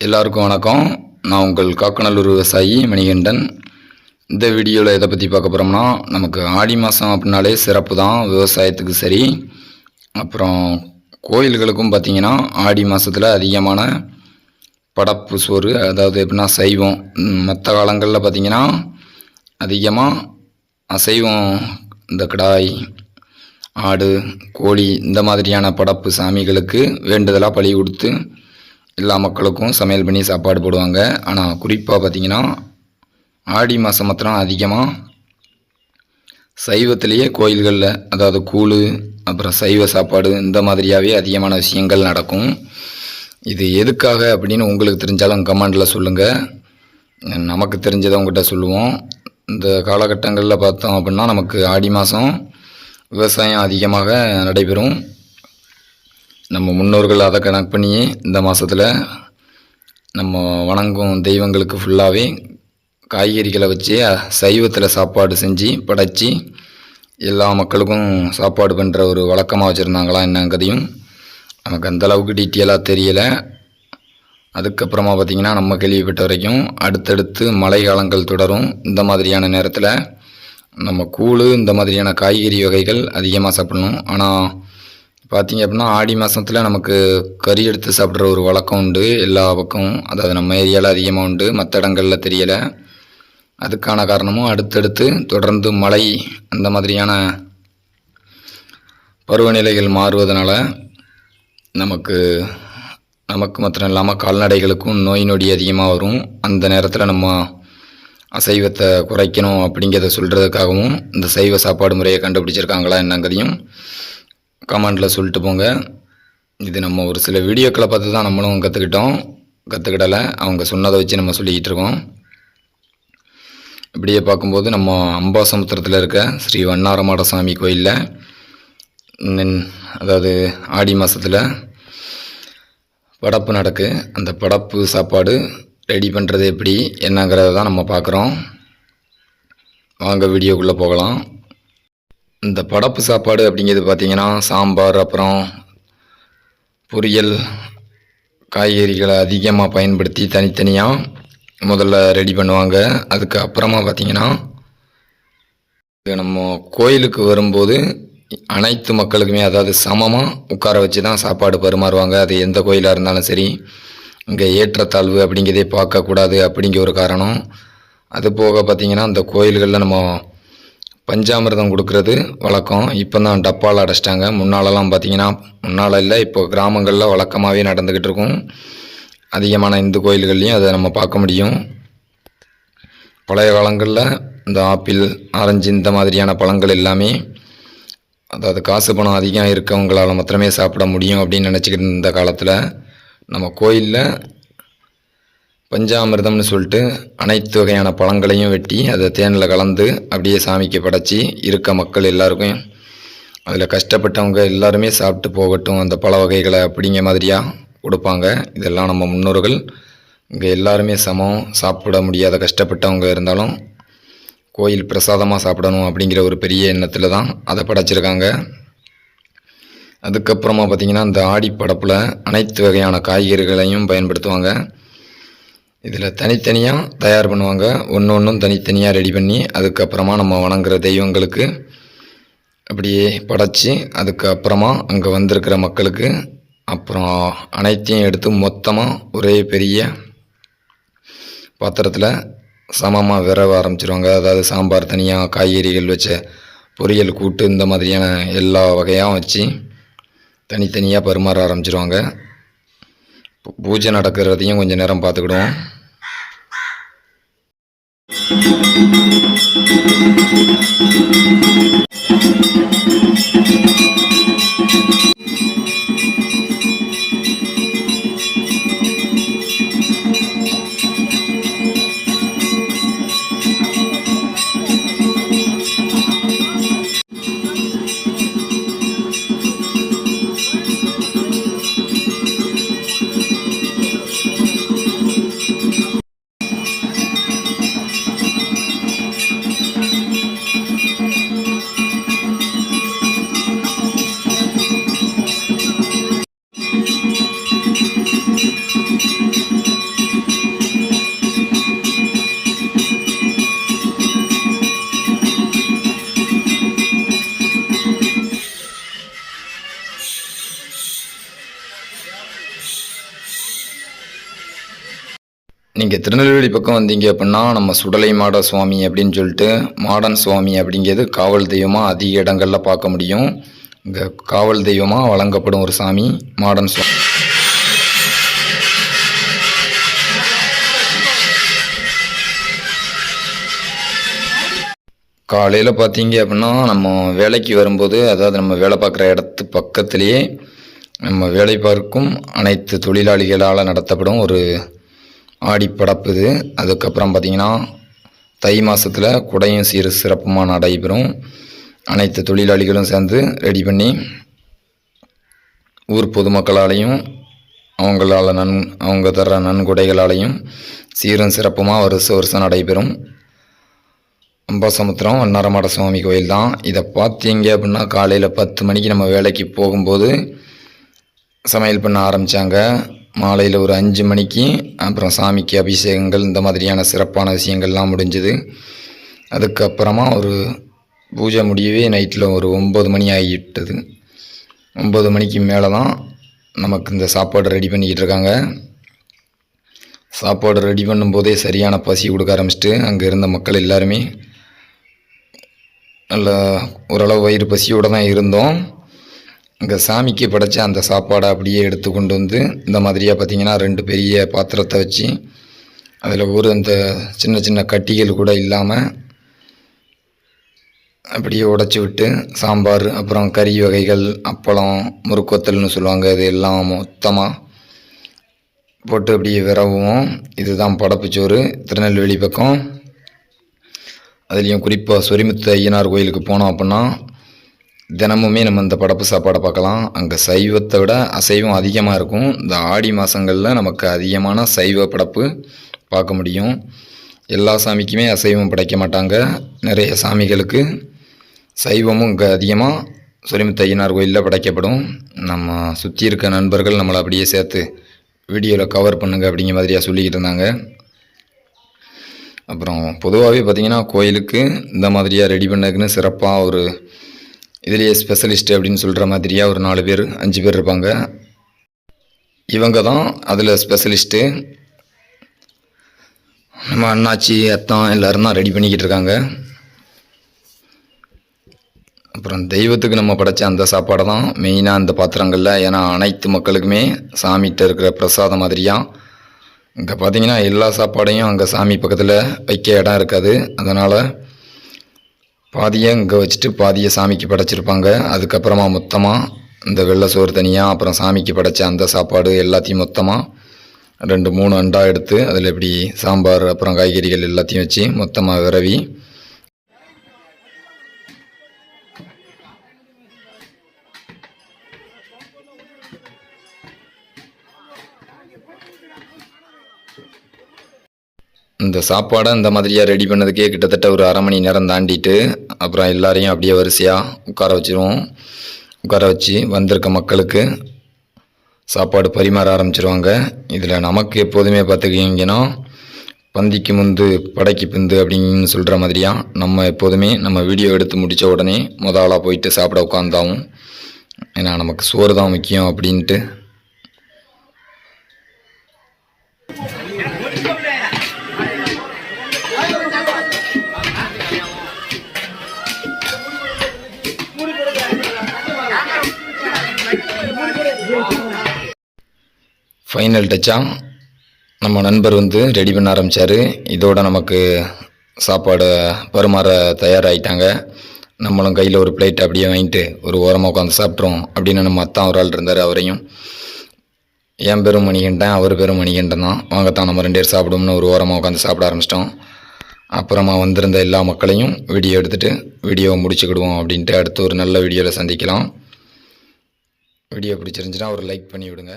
எல்லாருக்கும் வணக்கம். நான் உங்கள் காக்கநல்லூர் விவசாயி மணிகண்டன். இந்த வீடியோவில் எதை பற்றி பார்க்க போகிறோம்னா நமக்கு ஆடி மாதம் அப்படின்னாலே சிறப்பு தான் விவசாயத்துக்கு சரி. அப்புறம் கோயில்களுக்கும் பார்த்திங்கன்னா ஆடி மாதத்தில் அதிகமான படப்பு சோறு அதாவது எப்படின்னா சைவம். மற்ற காலங்களில் பார்த்திங்கன்னா அதிகமாக அசைவம் இந்த கடாய் ஆடு கோழி இந்த மாதிரியான படப்பு சாமிகளுக்கு வேண்டுதலாக பழி கொடுத்து எல்லா மக்களுக்கும் சமையல் பண்ணி சாப்பாடு போடுவாங்க. ஆனால் குறிப்பாக பார்த்திங்கன்னா ஆடி மாதம் மாத்திரம் அதிகமாக சைவத்திலேயே கோயில்களில் அதாவது கூழ் அப்புறம் சைவ சாப்பாடு இந்த மாதிரியாகவே அதிகமான விஷயங்கள் நடக்கும். இது எதுக்காக அப்படின்னு உங்களுக்கு தெரிஞ்சாலும் கமெண்டில் சொல்லுங்கள் நமக்கு தெரிஞ்சதை உங்கள்கிட்ட சொல்லுவோம். இந்த காலகட்டங்களில் பார்த்தோம் அப்படின்னா நமக்கு ஆடி மாதம் விவசாயம் அதிகமாக நடைபெறும். நம்ம முன்னோர்கள் அதை கணக்கு பண்ணியே இந்த மாதத்தில் நம்ம வணங்கும் தெய்வங்களுக்கு ஃபுல்லாகவே காய்கறிகளை வச்சு சைவத்தில் சாப்பாடு செஞ்சு படைச்சி எல்லா மக்களுக்கும் சாப்பாடு பண்ணுற ஒரு வழக்கமாக வச்சுருந்தாங்களா என்னங்கிறதையும் நமக்கு அந்தளவுக்கு டீட்டெயிலாக தெரியலை. அதுக்கப்புறமா பார்த்திங்கன்னா நம்ம கேள்விப்பட்ட வரைக்கும் அடுத்தடுத்து மழை காலங்கள் தொடரும். இந்த மாதிரியான நேரத்தில் நம்ம கூழ் இந்த மாதிரியான காய்கறி வகைகள் அதிகமாக சாப்பிடணும். ஆனால் பார்த்திங்க அப்படின்னா ஆடி மாதத்தில் நமக்கு கறி எடுத்து சாப்பிட்ற ஒரு வழக்கம் உண்டு. எல்லா பக்கமும் அதாவது நம்ம ஏரியாவில் அதிகமாக உண்டு. மற்ற இடங்களில் தெரியலை. அதுக்கான காரணமும் அடுத்தடுத்து தொடர்ந்து மழை அந்த மாதிரியான பருவநிலைகள் மாறுவதனால நமக்கு நமக்கு மாத்திரம் இல்லாமல் கால்நடைகளுக்கும் நோய் நொடி அதிகமாக வரும். அந்த நேரத்தில் நம்ம அசைவத்தை குறைக்கணும் அப்படிங்கிறத சொல்கிறதுக்காகவும் இந்த சைவ சாப்பாடு முறையை கண்டுபிடிச்சிருக்காங்களா என்னங்கிறதையும் கமெண்டில் சொல்லிட்டு போங்க. இது நம்ம ஒரு சில வீடியோக்களை பார்த்து தான் நம்மளும் கற்றுக்கிட்டோம் கற்றுக்கிடலை அவங்க சொன்னதை வச்சு நம்ம சொல்லிக்கிட்டு இருக்கோம். இப்படியே பார்க்கும்போது நம்ம அம்பாசமுத்திரத்தில் இருக்க ஸ்ரீ வண்ணாரமாட சாமி கோயிலில் நின் அதாவது ஆடி மாதத்தில் படப்பு நடக்கு. அந்த படப்பு சாப்பாடு ரெடி பண்ணுறது எப்படி என்னங்கிறத தான் நம்ம பார்க்குறோம் வாங்க வீடியோக்குள்ளே போகலாம். இந்த படப்பு சாப்பாடு அப்படிங்கிறது பார்த்திங்கன்னா சாம்பார் அப்புறம் பொரியல் காய்கறிகளை அதிகமாக பயன்படுத்தி தனித்தனியாக முதல்ல ரெடி பண்ணுவாங்க. அதுக்கு அப்புறமா நம்ம கோயிலுக்கு வரும்போது அனைத்து மக்களுக்குமே அதாவது சமமாக உட்கார வச்சு தான் சாப்பாடு பரிமாறுவாங்க. அது எந்த கோயிலாக இருந்தாலும் சரி இங்கே ஏற்றத்தாழ்வு அப்படிங்கிறதே பார்க்கக்கூடாது அப்படிங்கிற ஒரு காரணம். அது போக பார்த்திங்கன்னா அந்த கோயில்களில் நம்ம பஞ்சாமிர்தம் கொடுக்கறது வழக்கம். இப்போ தான் டப்பால் அடைச்சிட்டாங்க. முன்னாலெல்லாம் பார்த்திங்கன்னா முன்னால் இல்லை இப்போ கிராமங்களில் வழக்கமாகவே நடந்துக்கிட்டு இருக்கும். அதிகமான இந்து கோயில்கள்லையும் அதை நம்ம பார்க்க முடியும். பழைய காலங்களில் இந்த ஆப்பிள் ஆரஞ்சு இந்த மாதிரியான பழங்கள் எல்லாமே அதாவது காசு பணம் அதிகம் இருக்கவங்களால் மாத்திரமே சாப்பிட முடியும் அப்படின்னு நினச்சிக்கிட்டு இருந்த காலத்தில் நம்ம கோயிலில் பஞ்சாமிர்தம்னு சொல்லிட்டு அனைத்து வகையான பழங்களையும் வெட்டி அதை தேனில் கலந்து அப்படியே சாமிக்கு படைச்சி இருக்க மக்கள் எல்லாருக்கும் அதில் கஷ்டப்பட்டவங்க எல்லாருமே சாப்பிட்டு போகட்டும் அந்த பழ வகைகளை அப்படிங்கிற மாதிரியாக கொடுப்பாங்க. இதெல்லாம் நம்ம முன்னோர்கள் இங்கே எல்லாருமே சமம் சாப்பிட முடியாத கஷ்டப்பட்டவங்க இருந்தாலும் கோயில் பிரசாதமாக சாப்பிடணும் அப்படிங்கிற ஒரு பெரிய எண்ணத்தில் தான் அதை படைச்சிருக்காங்க. அதுக்கப்புறமா பார்த்திங்கன்னா இந்த ஆடி படப்பில் அனைத்து வகையான காய்கறிகளையும் பயன்படுத்துவாங்க. இதில் தனித்தனியாக தயார் பண்ணுவாங்க. ஒன்று ஒன்றும் தனித்தனியாக ரெடி பண்ணி அதுக்கப்புறமா நம்ம வணங்குற தெய்வங்களுக்கு அப்படியே படைச்சி அதுக்கப்புறமா அங்கே வந்திருக்கிற மக்களுக்கு அப்புறம் அனைத்தையும் எடுத்து மொத்தமாக ஒரே பெரிய பாத்திரத்தில் சமமாக விரவ ஆரம்பிச்சிருவாங்க அதாவது சாம்பார் தனியாக காய்கறிகள் வச்ச பொரியல் கூட்டு இந்த மாதிரியான எல்லா வகையாக வச்சு தனித்தனியாக பரிமாற ஆரம்பிச்சிருவாங்க பூஜை நடக்கிறதையும் கொஞ்சம் நேரம் பார்த்துக்கிடுவோம் நீங்கள் திருநெல்வேலி பக்கம் வந்தீங்க அப்படின்னா நம்ம சுடலை மாட சுவாமி அப்படின்னு சொல்லிட்டு மாடன் சுவாமி அப்படிங்கிறது காவல் தெய்வமாக அதிக இடங்களில் பார்க்க முடியும். இங்கே காவல் தெய்வமாக வழங்கப்படும் ஒரு சாமி மாடன் சுவாமி. காலையில் பார்த்தீங்க அப்படின்னா நம்ம வேலைக்கு வரும்போது அதாவது நம்ம வேலை பார்க்குற இடத்து பக்கத்துலேயே நம்ம வேலை பார்க்கும் அனைத்து தொழிலாளிகளால் நடத்தப்படும் ஒரு ஆடி படப்புது. அதுக்கப்புறம் பார்த்திங்கன்னா தை மாதத்தில் குடையும் சீர் சிறப்புமாக நடைபெறும் அனைத்து தொழிலாளிகளும் சேர்ந்து ரெடி பண்ணி ஊர் பொதுமக்களாலையும் அவங்களால நன் அவங்க தர்ற நன்கொடைகளாலையும் சீரும் சிறப்புமாக வருஷம் வருஷம் நடைபெறும் அம்பாசமுத்திரம் வண்ணாரமாட சுவாமி கோயில் தான். இதை பார்த்தீங்க அப்படின்னா காலையில் பத்து மணிக்கு நம்ம வேலைக்கு போகும்போது சமையல் பண்ண ஆரம்பித்தாங்க மாலையில் ஒரு அஞ்சு மணிக்கு அப்புறம் சாமிக்கு அபிஷேகங்கள் இந்த மாதிரியான சிறப்பான விஷயங்கள்லாம் முடிஞ்சுது. அதுக்கப்புறமா ஒரு பூஜை முடியவே நைட்டில் ஒரு ஒம்பது மணி ஆகிட்டது ஒம்பது மணிக்கு மேலே தான் நமக்கு இந்த சாப்பாடு ரெடி பண்ணிக்கிட்டு இருக்காங்க. சாப்பாடு ரெடி பண்ணும்போதே சரியான பசி கொடுக்க ஆரம்பிச்சிட்டு அங்கே இருந்த மக்கள் எல்லாருமே நல்ல ஓரளவு வயிறு பசியோடு தான் இருந்தோம். இங்கே சாமிக்கு படைச்ச அந்த சாப்பாடை அப்படியே எடுத்து கொண்டு வந்து இந்த மாதிரியாக பார்த்திங்கன்னா ரெண்டு பெரிய பாத்திரத்தை வச்சு அதில் ஒரு அந்த சின்ன சின்ன கட்டிகள் கூட இல்லாமல் அப்படியே உடச்சி விட்டு சாம்பார் அப்புறம் கறி வகைகள் அப்பளம் முறுக்கொத்தல்னு சொல்லுவாங்க இது எல்லாம் மொத்தமாக போட்டு அப்படியே விரவுவோம். இதுதான் படப்புச்சோறு திருநெல்வேலி பக்கம். அதுலேயும் குறிப்பாக சொரிமுத்து ஐயனார் கோயிலுக்கு போனோம் அப்படின்னா தினமுமே நம்ம இந்த படப்பு சாப்பாடை பார்க்கலாம். அங்கே சைவத்தை விட அசைவம் அதிகமாக இருக்கும். இந்த ஆடி மாதங்களில் நமக்கு அதிகமான சைவ படப்பு பார்க்க முடியும். எல்லா சாமிக்குமே அசைவம் படைக்க மாட்டாங்க. நிறைய சாமிகளுக்கு சைவமும் இங்கே அதிகமாக சொரிமுத்தையனார் கோயிலில் படைக்கப்படும். நம்ம சுற்றி இருக்க நண்பர்கள் நம்மளை அப்படியே சேர்த்து வீடியோவில் கவர் பண்ணுங்க அப்படிங்கிற மாதிரியாக சொல்லிக்கிட்டு இருந்தாங்க. அப்புறம் பொதுவாகவே பார்த்திங்கன்னா கோயிலுக்கு இந்த மாதிரியாக ரெடி பண்ணதுக்குன்னு சிறப்பாக ஒரு இதுலேயே ஸ்பெஷலிஸ்ட் அப்படின்னு சொல்கிற மாதிரியாக ஒரு நாலு பேர் அஞ்சு பேர் இருப்பாங்க. இவங்க தான் அதில் ஸ்பெஷலிஸ்ட்டு நம்ம அண்ணாச்சி அத்தான் எல்லோரும் தான் ரெடி பண்ணிக்கிட்டு இருக்காங்க. அப்புறம் தெய்வத்துக்கு நம்ம படைச்ச அந்த சாப்பாடை தான் மெயினாக அந்த பாத்திரங்களில். ஏன்னா அனைத்து மக்களுக்குமே சாமிகிட்ட இருக்கிற பிரசாதம் மாதிரியாக இங்கே பார்த்தீங்கன்னா எல்லா சாப்பாடையும் அங்கே சாமி பக்கத்தில் வைக்க இடம் இருக்காது. அதனால் பாதியை இங்கே வச்சுட்டு பாதியை சாமிக்கு படைச்சிருப்பாங்க. அதுக்கப்புறமா மொத்தமாக இந்த வெள்ளை சோறு தனியாக அப்புறம் சாமிக்கு படைச்ச அந்த சாப்பாடு எல்லாத்தையும் மொத்தமாக ரெண்டு மூணு அண்டா எடுத்து அதில் இப்படி சாம்பார் அப்புறம் காய்கறிகள் எல்லாத்தையும் வச்சு மொத்தமாக விரவி இந்த சாப்பாடை இந்த மாதிரியாக ரெடி பண்ணதுக்கே கிட்டத்தட்ட ஒரு அரை மணி நேரம் தாண்டிட்டு அப்புறம் எல்லாரையும் அப்படியே வரிசையாக உட்கார வச்சுருவோம். உட்கார வச்சு வந்திருக்க மக்களுக்கு சாப்பாடு பரிமாற ஆரம்பிச்சிருவாங்க. இதில் நமக்கு எப்போதுமே பார்த்துக்கிங்கன்னா பந்திக்கு முந்து படைக்கு பிந்து அப்படின்னு சொல்கிற மாதிரியா நம்ம எப்போதுமே நம்ம வீடியோ எடுத்து முடித்த உடனே முதலாக ஆளாக போயிட்டு சாப்பிட உட்காந்தாவும் ஏன்னா நமக்கு சோறு தான் முக்கியம் அப்படின்ட்டு ஃபைனல் டச்சாக நம்ம நண்பர் வந்து ரெடி பண்ண ஆரம்பித்தார் இதோட நமக்கு சாப்பாடு பருமாற தயாராகிட்டாங்க நம்மளும் கையில் ஒரு பிளேட் அப்படியே வாங்கிட்டு ஒரு ஓரமாக உட்காந்து சாப்பிட்றோம் அப்படின்னு நம்ம அத்தான் ஒரு ஆள் இருந்தார் அவரையும். என் பேரும் மணிகண்டன் அவர் பேரும் மணிகண்டன் தான். வாங்கத்தான் நம்ம ரெண்டு பேர் சாப்பிடும்னு ஒரு ஓரமாக உட்காந்து சாப்பிட ஆரம்பிச்சிட்டோம். அப்புறமா வந்திருந்த எல்லா மக்களையும் வீடியோ எடுத்துகிட்டு வீடியோவை முடிச்சுக்கிடுவோம் அப்படின்ட்டு அடுத்து ஒரு நல்ல வீடியோவில் சந்திக்கலாம். வீடியோ பிடிச்சிருந்துச்சுன்னா ஒரு லைக் பண்ணி விடுங்க